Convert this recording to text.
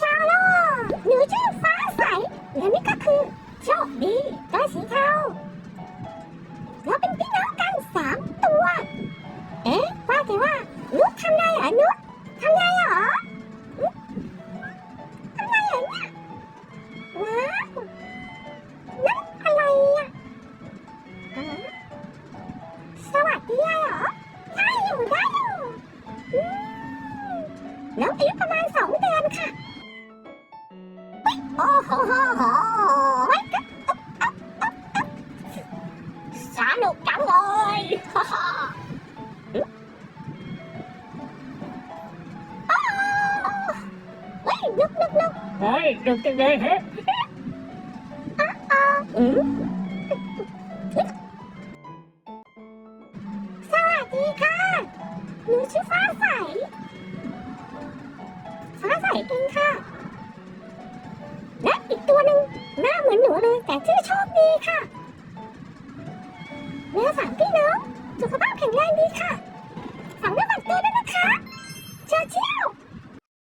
ชาวโลกหนูชื่อฟ้าใส และนี่ก็คือ โชคดีตัวสีเทาเราเป็นพี่น้องกันสามตัว เอ๊ะว่าแต่ว่านุชทำไงเหรอนุชทำไงเหรอทำไงเหรอเนี่ยว้าวนั่นอะไรอะสวัสดีเหรอได้อยู่ได้อยู่อืมน้องอายุประมาณ โอ้โหโหโหเฮ้ยอ๊บอ๊บอ๊บอ๊บสนุกจังเลยฮ่าฮ่าอ้าวเฮ้ยนึกนึกนึกเฮ้ยดึกจังเลยฮะอ่าอืมสวัสดีค่ะ หนูชื่อฟ้าใส ฟ้าใสเองค่ะ แต่ชื่อโชคดีค่ะเนื้อสามพี่น้องสุขภาพแข็งแรงดีค่ะ